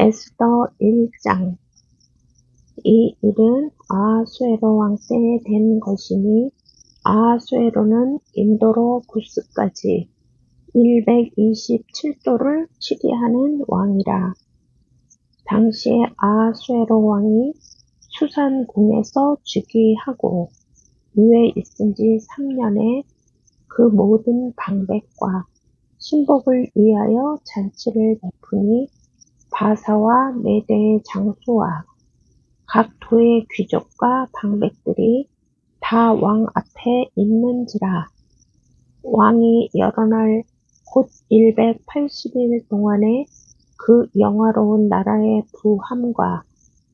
에스더 1장 이 일은 아하수에로 왕 때에 된 것이니 아하수에로는 인도로 구스까지 127도를 치리하는 왕이라. 당시에 아하수에로 왕이 수산궁에서 즉위하고 위에 있은 지 3년에 그 모든 방백과 신복을 위하여 잔치를 베푸니 바사와 메대의 장수와 각 도의 귀족과 방백들이 다 왕 앞에 있는지라 왕이 여러 날 곧 180일 동안에 그 영화로운 나라의 부함과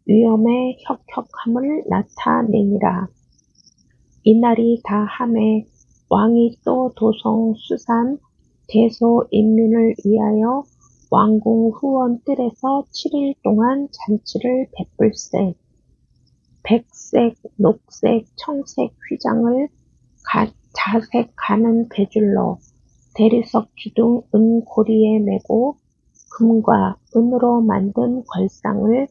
위엄의 혁혁함을 나타내니라. 이날이 다 함에 왕이 또 도성 수산 대소 인민을 위하여 왕궁 후원 뜰에서 7일 동안 잔치를 베풀세 백색, 녹색, 청색 휘장을 자색 가는 배줄로 대리석 기둥 은고리에 메고 금과 은으로 만든 걸상을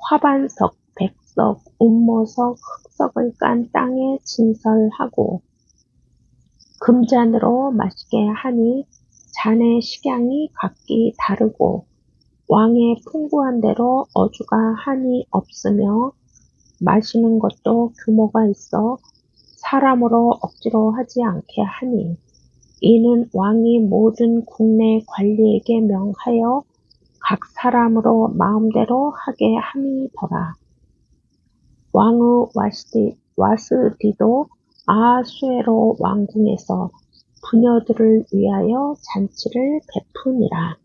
화반석, 백석, 운모석, 흑석을 깐 땅에 진설하고 금잔으로 마시게 하니 잔의 식양이 각기 다르고 왕의 풍부한 대로 어주가 한이 없으며 마시는 것도 규모가 있어 사람으로 억지로 하지 않게 하니 이는 왕이 모든 국내 관리에게 명하여 각 사람으로 마음대로 하게 함이더라. 왕의 와스디, 와스디도 아수에로 왕궁에서 부녀들을 위하여 잔치를 베푸니라.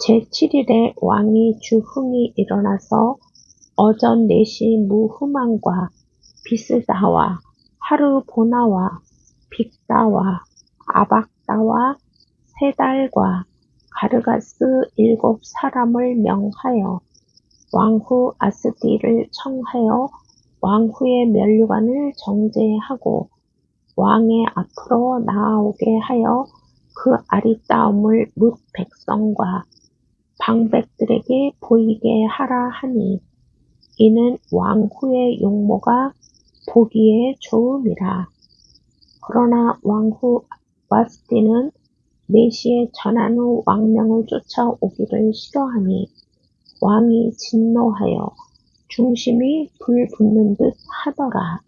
제7일에 왕이 주흥이 일어나서 어전 내시 무후만과 비스다와 하르보나와 빅다와 아박다와 세달과 가르가스 일곱 사람을 명하여 왕후 아스디를 청하여 왕후의 면류관을 정제하고 왕의 앞으로 나아오게 하여 그 아리따움을 뭇 백성과 방백들에게 보이게 하라 하니 이는 왕후의 용모가 보기에 좋음이라. 그러나 왕후 와스티는 메시에 전한 후 왕명을 쫓아오기를 싫어하니 왕이 진노하여 중심이 불붙는 듯 하더라.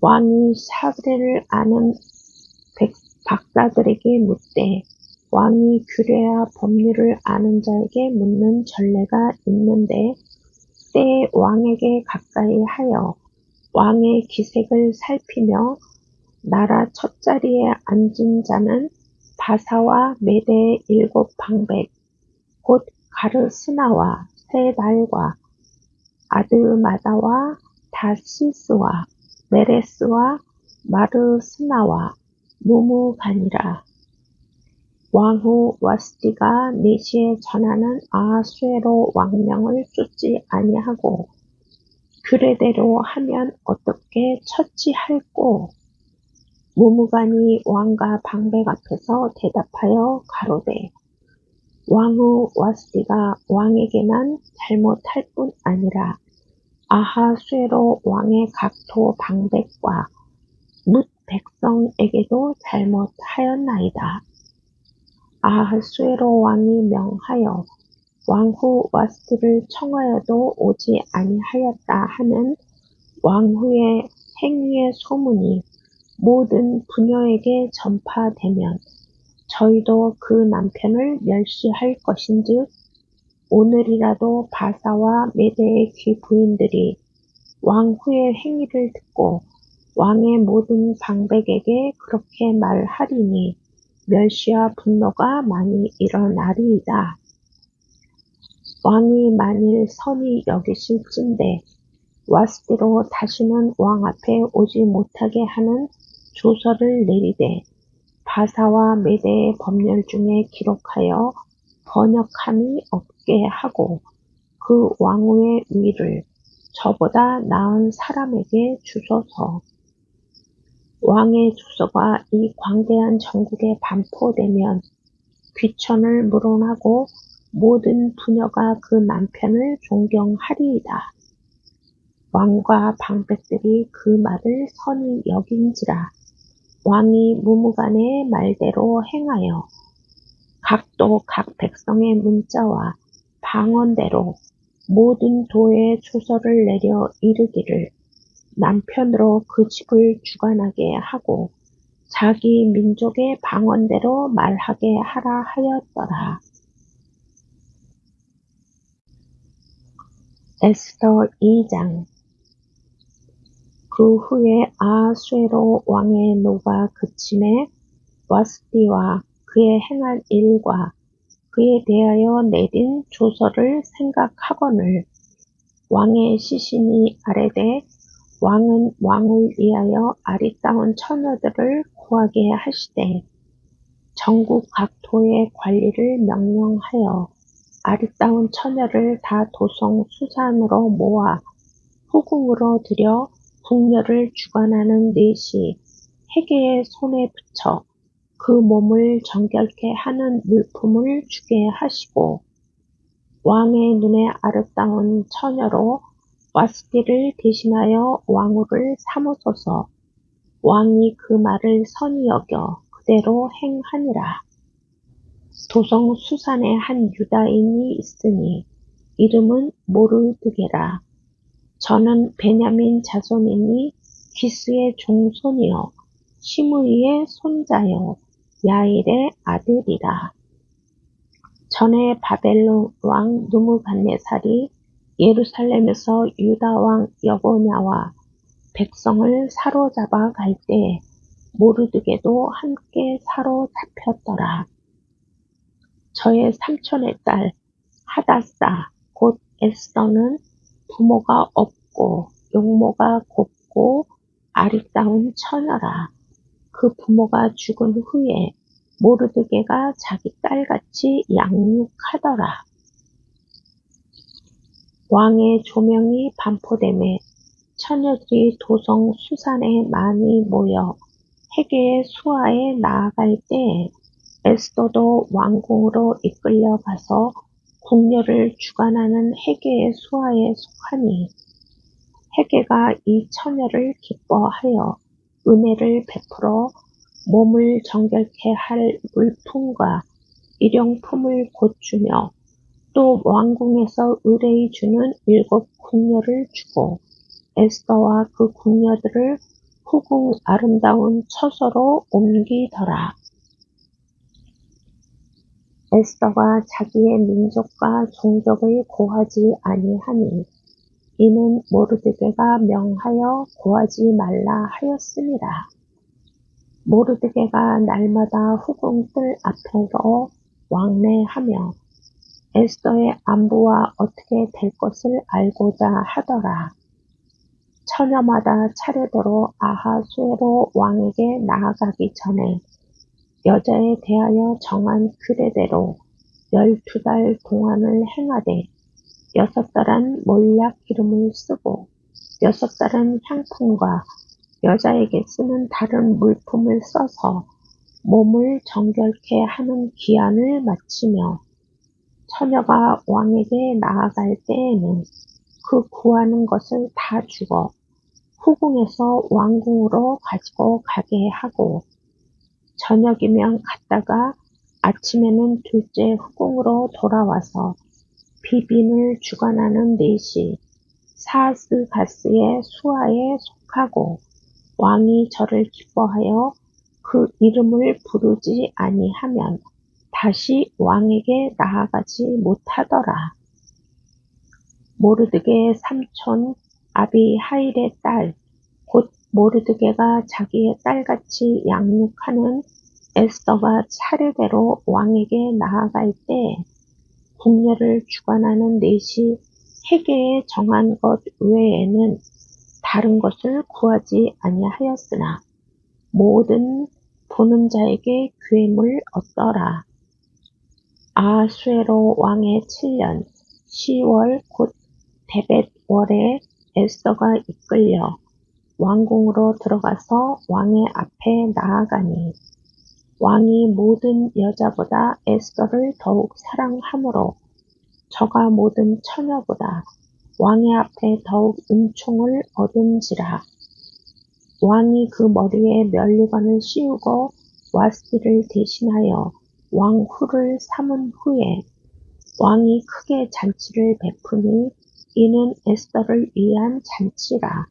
왕이 사브레를 아는 박사들에게 묻되 왕이 규례와 법률을 아는 자에게 묻는 전례가 있는데 때에 왕에게 가까이 하여 왕의 기색을 살피며 나라 첫자리에 앉은 자는 바사와 메대의 일곱 방백 곧 가르스나와 세달과 아드마다와 다시스와 메레스와 마르스나와 무무간이라. 왕후 와스디가 네시에 전하는 아수에로 왕명을 쫓지 아니하고 그래대로 하면 어떻게 처치할꼬? 무무간이 왕과 방백 앞에서 대답하여 가로되 왕후 와스디가 왕에게만 잘못할 뿐 아니라 아하수에로 왕의 각토 방백과 뭇 백성에게도 잘못하였나이다. 아하수에로 왕이 명하여 왕후 와스티를 청하여도 오지 아니하였다 하는 왕후의 행위의 소문이 모든 부녀에게 전파되면 저희도 그 남편을 멸시할 것인즉 오늘이라도 바사와 메대의 귀 부인들이 왕후의 행위를 듣고 왕의 모든 방백에게 그렇게 말하리니 멸시와 분노가 많이 일어나리이다. 왕이 만일 선이 여기실진데 와스디로 다시는 왕 앞에 오지 못하게 하는 조서를 내리되 바사와 메대의 법률 중에 기록하여 번역함이 없게 하고 그 왕후의 위를 저보다 나은 사람에게 주소서. 왕의 주소가 이 광대한 전국에 반포되면 귀천을 물어나고 모든 부녀가 그 남편을 존경하리이다. 왕과 방백들이 그 말을 선히 여긴지라 왕이 무무간의 말대로 행하여 각도 각 백성의 문자와 방언대로 모든 도에 조서를 내려 이르기를 남편으로 그 집을 주관하게 하고 자기 민족의 방언대로 말하게 하라 하였더라. 에스더 2장 그 후에 아수에로 왕의 노가 그침에 와스디와 그의 행한 일과 그에 대하여 내린 조서를 생각하거늘 왕의 시신이 아래되 왕은 왕을 위하여 아리따운 처녀들을 구하게 하시되 전국 각 도의 관리를 명령하여 아리따운 처녀를 다 도성 수산으로 모아 후궁으로 들여 궁녀를 주관하는 넷이 해계의 손에 붙여 그 몸을 정결케 하는 물품을 주게 하시고 왕의 눈에 아름다운 처녀로 와스티를 대신하여 왕후를 삼으소서 왕이 그 말을 선히 여겨 그대로 행하니라. 도성 수산에 한 유다인이 있으니 이름은 모르드게라. 저는 베냐민 자손이니 기스의 종손이요 시므이의 손자요 야일의 아들이라. 전에 바벨론 왕 누무갓네살이 예루살렘에서 유다 왕 여보냐와 백성을 사로잡아 갈 때 모르드게도 함께 사로잡혔더라. 저의 삼촌의 딸 하다사 곧 에스더는 부모가 없고 용모가 곱고 아리따운 처녀라. 그 부모가 죽은 후에 모르드게가 자기 딸같이 양육하더라. 왕의 조명이 반포됨에 처녀들이 도성 수산에 많이 모여 해계의 수하에 나아갈 때 에스더도 왕궁으로 이끌려 가서 궁녀를 주관하는 해계의 수하에 속하니 해계가 이 처녀를 기뻐하여 은혜를 베풀어 몸을 정결케 할 물품과 일용품을 곧 주며 또 왕궁에서 의뢰히 주는 일곱 궁녀를 주고 에스더와 그 궁녀들을 후궁 아름다운 처소로 옮기더라. 에스더가 자기의 민족과 종족을 고하지 아니하니 이는 모르드게가 명하여 고하지 말라 하였습니다. 모르드게가 날마다 후궁들 앞에서 왕래하며 에스더의 안부와 어떻게 될 것을 알고자 하더라. 처녀마다 차례대로 아하수에로 왕에게 나아가기 전에 여자에 대하여 정한 규례대로 열두 달 동안을 행하되 여섯 달은 몰약 기름을 쓰고 여섯 달은 향품과 여자에게 쓰는 다른 물품을 써서 몸을 정결케 하는 기한을 마치며 처녀가 왕에게 나아갈 때에는 그 구하는 것을 다 주고 후궁에서 왕궁으로 가지고 가게 하고 저녁이면 갔다가 아침에는 둘째 후궁으로 돌아와서 비빈을 주관하는 넷이 사스가스의 수하에 속하고 왕이 저를 기뻐하여 그 이름을 부르지 아니하면 다시 왕에게 나아가지 못하더라. 모르드게의 삼촌 아비하일의 딸, 곧 모르드게가 자기의 딸같이 양육하는 에스더가 차례대로 왕에게 나아갈 때 궁녀를 주관하는 넷이 해계에 정한 것 외에는 다른 것을 구하지 아니하였으나 모든 보는 자에게 괴물 얻더라. 아수에로 왕의 7년 10월 곧 데벳월에 에스더가 이끌려 왕궁으로 들어가서 왕의 앞에 나아가니 왕이 모든 여자보다 에스더를 더욱 사랑하므로 저가 모든 처녀보다 왕의 앞에 더욱 은총을 얻은지라. 왕이 그 머리에 면류관을 씌우고 와스비를 대신하여 왕후를 삼은 후에 왕이 크게 잔치를 베푸니 이는 에스더를 위한 잔치라.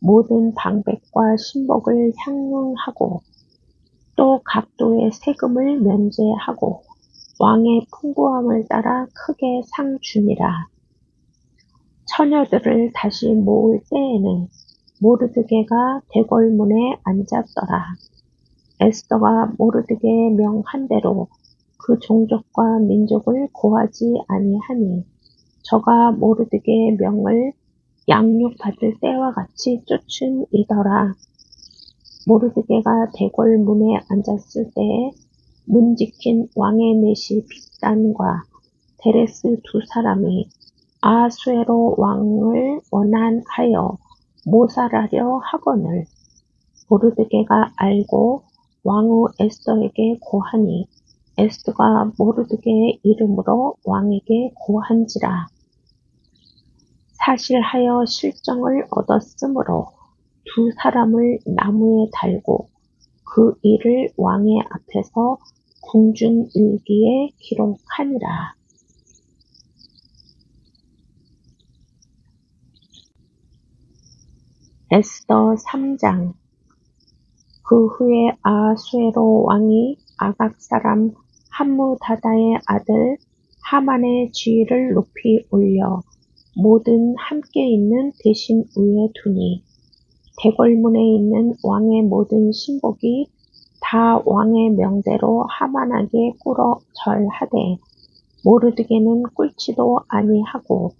모든 방백과 신복을 향응하고 또 각도의 세금을 면제하고 왕의 풍부함을 따라 크게 상 주니라. 처녀들을 다시 모을 때에는 모르드게가 대궐문에 앉았더라. 에스더가 모르드게의 명한 대로 그 종족과 민족을 고하지 아니하니 저가 모르드게의 명을 양육받을 때와 같이 쫓은이더라. 모르드게가 대궐 문에 앉았을 때에 문 지킨 왕의 내시 빅단과 데레스 두 사람이 아수에로 왕을 원한하여 모살하려 하거늘 모르드게가 알고 왕후 에스더에게 고하니 에스더가 모르드게의 이름으로 왕에게 고한지라. 사실하여 실정을 얻었으므로 두 사람을 나무에 달고 그 일을 왕의 앞에서 궁중일기에 기록하니라. 에스더 3장 그 후에 아수에로 왕이 아각 사람 함무다다의 아들 하만의 지위를 높이 올려 모든 함께 있는 대신 위에 두니 대궐문에 있는 왕의 모든 신복이 다 왕의 명대로 하만하게 꿇어 절하되 모르드게는 꿇지도 아니하고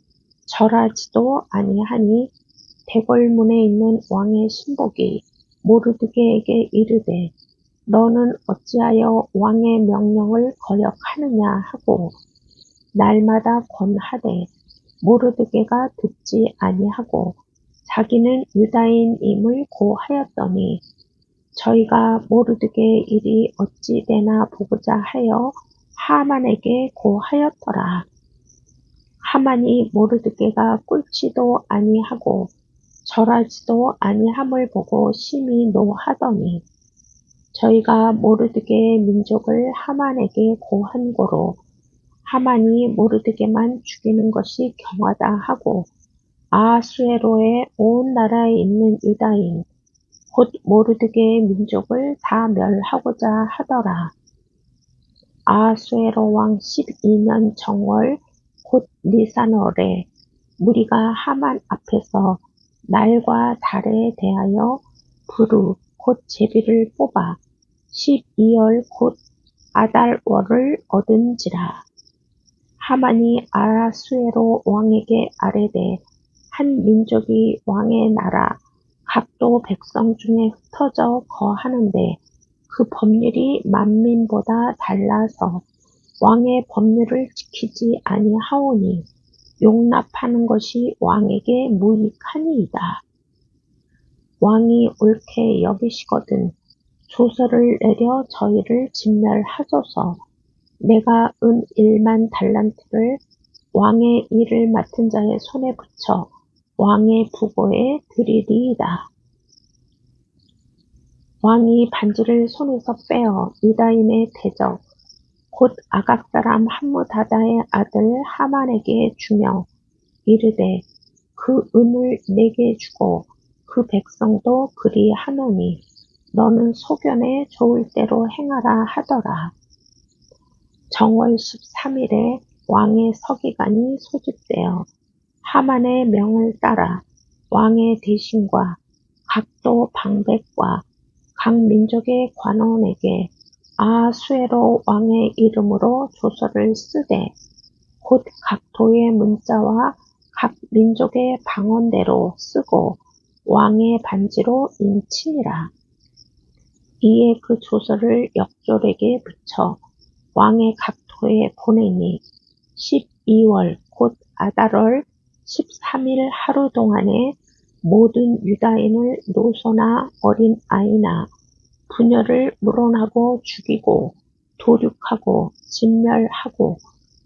절하지도 아니하니 대궐문에 있는 왕의 신복이 모르드게에게 이르되 너는 어찌하여 왕의 명령을 거역하느냐 하고 날마다 권하되 모르드게가 듣지 아니하고 자기는 유다인임을 고하였더니 저희가 모르드게의 일이 어찌 되나 보고자 하여 하만에게 고하였더라. 하만이 모르드게가 꿀지도 아니하고 절하지도 아니함을 보고 심히 노하더니 저희가 모르드게의 민족을 하만에게 고한 고로 하만이 모르드게만 죽이는 것이 경하다 하고 아수에로의 온 나라에 있는 유다인 곧 모르드게의 민족을 다 멸하고자 하더라. 아수에로 왕 12년 정월 곧 니산월에 무리가 하만 앞에서 날과 달에 대하여 부르 곧 제비를 뽑아 12월 곧 아달월을 얻은지라. 하만이 아라수에로 왕에게 아뢰되 한 민족이 왕의 나라 각도 백성 중에 흩어져 거하는데 그 법률이 만민보다 달라서 왕의 법률을 지키지 아니하오니 용납하는 것이 왕에게 무익하니이다. 왕이 옳게 여기시거든 조서를 내려 저희를 진멸하소서. 내가 은 일만 달란트를 왕의 일을 맡은 자의 손에 붙여 왕의 부고에 드리리이다. 왕이 반지를 손에서 빼어 유다인의 대적 곧 아각 사람 함무다다의 아들 하만에게 주며 이르되 그 은을 내게 주고 그 백성도 그리 하노니 너는 소견에 좋을 대로 행하라 하더라. 정월 13일에 왕의 서기관이 소집되어 하만의 명을 따라 왕의 대신과 각도 방백과 각 민족의 관원에게 아수에로 왕의 이름으로 조서를 쓰되 곧 각도의 문자와 각 민족의 방언대로 쓰고 왕의 반지로 인치니라. 이에 그 조서를 역졸에게 붙여 왕의 각도에 보내니 12월 곧 아달월 13일 하루 동안에 모든 유다인을 노소나 어린 아이나 부녀를 물어나고 죽이고 도륙하고 진멸하고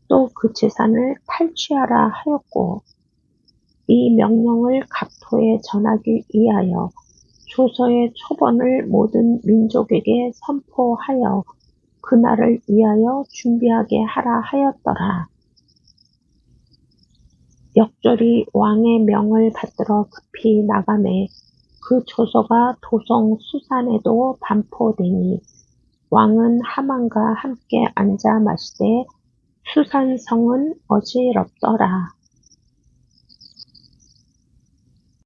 또 그 재산을 탈취하라 하였고 이 명령을 각토에 전하기 위하여 조서의 초본을 모든 민족에게 선포하여 그날을 위하여 준비하게 하라 하였더라. 역절이 왕의 명을 받들어 급히 나가매 그 조서가 도성 수산에도 반포되니 왕은 하만과 함께 앉아 마시되 수산성은 어지럽더라.